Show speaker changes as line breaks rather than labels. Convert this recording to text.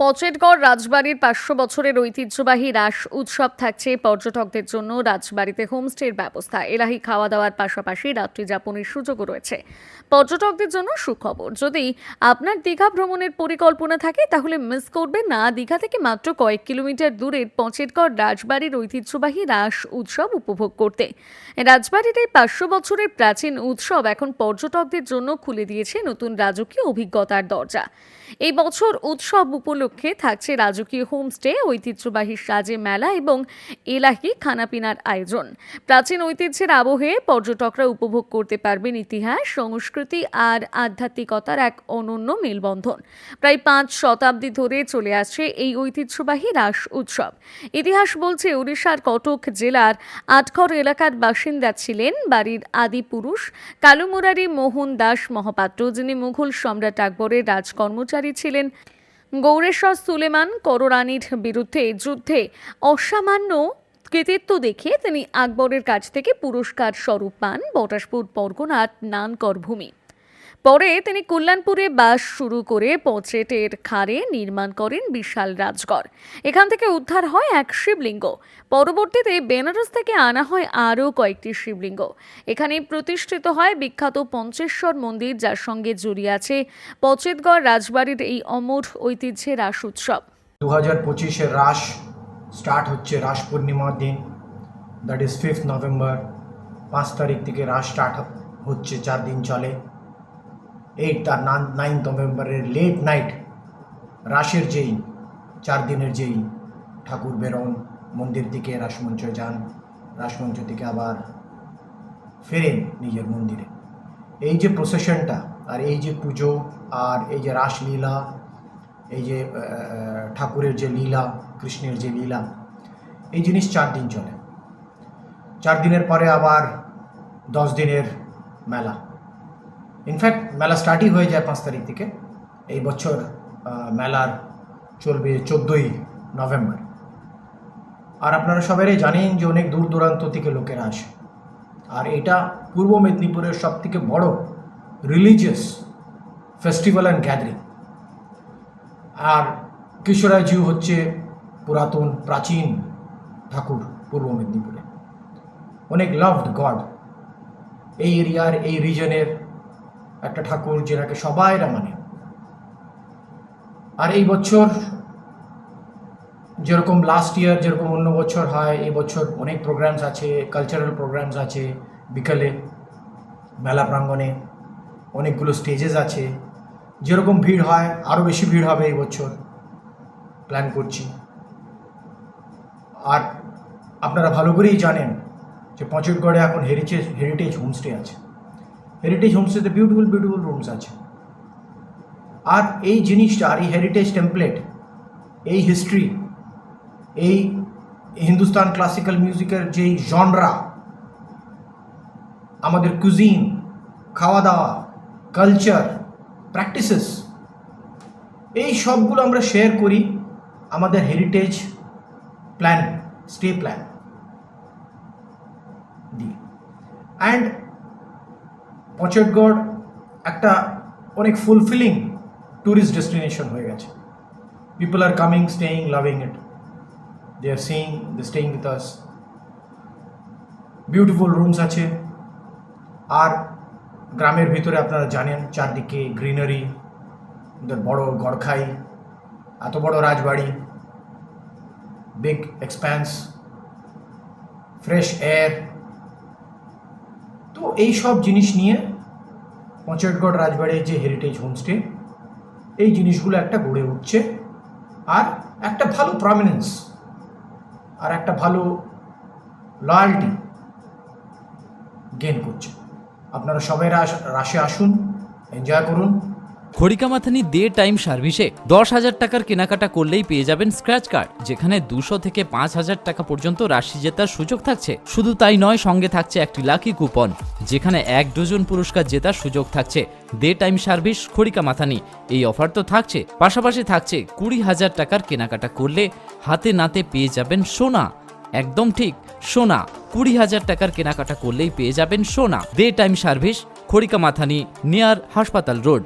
পচেটগড় রাজবাড়ির পাঁচশো বছরের ঐতিহ্যবাহী রাস উৎসব থাকছে পর্যটকদের জন্য রাজবাড়িতে হোমস্টের ব্যবস্থা। এলাহি খাওয়া দাওয়ার পাশাপাশি রাত্রি যাপনের সুযোগও রয়েছে। পর্যটকদের জন্য সুখবর, যদি আপনার দীঘা ভ্রমণের পরিকল্পনা থাকে, তাহলে মিস করবেন না। দীঘা থেকে মাত্র কয়েক কিলোমিটার দূরের পচেটগড় রাজবাড়ির ঐতিহ্যবাহী রাস উৎসব উপভোগ করতে। রাজবাড়ির এই পাঁচশো বছরের প্রাচীন উৎসব এখন পর্যটকদের জন্য খুলে দিয়েছে নতুন রাজকীয় অভিজ্ঞতার দরজা। এই বছর উৎসব উপলক্ষে থাকছে রাজকীয় হোমস্টে ঐতিহ্যবাহী সাজে মেলা এবং এলাহি খানাপিনার আয়োজন। প্রাচীন ঐতিহ্যের আবহে পর্যটকরা উপভোগ করতে পারবেন ইতিহাস, সংস্কৃতি আর আধ্যাত্মিকতার এক অনন্য মেলবন্ধন। প্রায় পাঁচ শতাব্দী ধরে চলে আসছে এই ঐতিহ্যবাহী রাস উৎসব। ইতিহাস বলছে উড়িষ্যার কটক জেলার আটখর এলাকার বাসিন্দা ছিলেন বাড়ির আদি পুরুষ কালুমুরারি মোহন দাস মহাপাত্র, যিনি মুঘল সম্রাট আকবরের রাজকর্মচারী ছিলেন। গৌরেশ্বর সুলেমান কররানীর বিরুদ্ধে যুদ্ধে অসামান্য কৃতিত্ব দেখে তিনি আকবরের কাছ থেকে পুরস্কার স্বরূপ পান বটাসপুর পরগনার নানকর ভূমি। পরে তিনি কল্যাণপুরে বাস শুরু করে পচেটের খাড়ে নির্মাণ করেন বিশাল রাজগড়। এখান থেকে উদ্ধার হয় এক শিবলিঙ্গ। পরবর্তীতে বেনারস থেকে আনা হয় আরও কয়েকটি শিবলিঙ্গ। এখানে প্রতিষ্ঠিত হয় বিখ্যাত পঞ্চেশ্বর মন্দির, যার সঙ্গে জড়িয়ে আছে পচেতগড় রাজবাড়ির এই অমর ঐতিহ্যের রাস উৎসব।
দু হাজার পঁচিশের রাস স্টার্ট হচ্ছে রাস পূর্ণিমার দিন। দ্যাট ইজ ফিফথ নভেম্বর পাঁচ তারিখ থেকে রাস স্টার্ট হচ্ছে, চার দিন চলে। এইট আর নাইন্থ নভেম্বরের লেট নাইট রাসের যেই চার দিনের যেই ঠাকুর বেরোন, মন্দির থেকে রাসমঞ্চ যান, রাসমঞ্চ থেকে আবার ফেরেন নিজের মন্দিরে। এই যে প্রসেশনটা আর এই যে পুজো আর এই যে রাসলীলা, এই যে ঠাকুরের যে লীলা, কৃষ্ণের যে লীলা, এই জিনিস চার দিন চলে। চার দিনের পরে আবার দশ দিনের মেলা। ইনফ্যাক্ট মেলা স্টার্টই হয়ে যায় পাঁচ তারিখ থেকে। এই বছর মেলার চলবে চোদ্দোই নভেম্বর। আর আপনারা সবাই জানেন যে অনেক দূর দূরান্ত থেকে লোকেরা আসে। আর এটা পূর্ব মেদিনীপুরের সব থেকে বড় রিলিজিয়াস ফেস্টিভ্যাল অ্যান্ড গ্যাদারিং আর কিশোরাজিউ হচ্ছে পুরাতন, প্রাচীন ঠাকুর পূর্ব মেদিনীপুরে। অনেক লাভড গড এই এরিয়ার, এই রিজনের একটা ঠাকুর যেটাকে সবাইরা মানে। আর এই বছর যেরকম লাস্ট ইয়ার যেরকম অন্য বছর হয়, এই বছর অনেক প্রোগ্রামস আছে কালচারাল প্রোগ্রামস আছে, বিকালে মেলা প্রাঙ্গণে অনেকগুলো স্টেজেস আছে। যেরকম ভিড় হয় আরও বেশি ভিড় হবে এই বছর প্ল্যান করছি। আর আপনারা ভালো করেই জানেন যে পঁচরগড়ে এখন হেরিটেজ হেরিটেজ হোমস্টে আছে। হেরিটেজ হোমস্টেতে বিউটিফুল বিউটিফুল রুমস আছে আর এই জিনিসটা আর এই হেরিটেজ টেমপ্লেট এই হিস্ট্রি এই হিন্দুস্তান ক্লাসিক্যাল মিউজিকের যেই জনরা আমাদের কুজিন খাওয়া দাওয়া কালচার প্র্যাকটিসেস এই সবগুলো আমরা শেয়ার করি আমাদের হেরিটেজ প্ল্যান স্টে প্ল্যান দিয়ে অ্যান্ড পচটগড় একটা অনেক ফুলফিলিং ট্যুরিস্ট ডেস্টিনেশন হয়ে গেছে। People are coming staying loving it they are seeing they staying with us beautiful rooms আছে। আর গ্রামের ভিতরে আপনারা জানেন, চারদিকে গ্রিনারি বড় গড়খাই, এত বড় রাজবাড়ি বিগ এক্সপ্যান্স ফ্রেশ এয়ার তো এই সব জিনিস নিয়ে পঞ্চায়েতগড় রাজবাড়ির যে হেরিটেজ হোমস্টে এই জিনিসগুলো একটা গড়ে উঠছে। আর একটা ভালো প্রমিনেন্স আর একটা ভালো লয়ালটি গেন করছে। আপনারা সবাই রাশে আসুন এনজয় করুন।
খড়িকামাথানি দে টাইম সার্ভিসে দশ হাজার টাকার কেনাকাটা করলেই পেয়ে যাবেন স্ক্র্যাচ কার্ড, যেখানে দুশো থেকে পাঁচ হাজার টাকা পর্যন্ত রাশি জেতার সুযোগ থাকছে। শুধু তাই নয়, সঙ্গে থাকছে একটি লাকি কুপন, যেখানে এক ডজন পুরস্কার জেতার সুযোগ থাকছে। দে টাইম সার্ভিস, খড়িকামাথানি, এই অফার তো থাকছে। পাশাপাশি থাকছে কুড়ি হাজার টাকার কেনাকাটা করলে হাতে নাতে পেয়ে যাবেন সোনা। একদম ঠিক, সোনা। কুড়ি হাজার টাকার কেনাকাটা করলেই পেয়ে যাবেন সোনা। দে টাইম সার্ভিস, খড়িকামাথানি, নিয়ার হাসপাতাল রোড।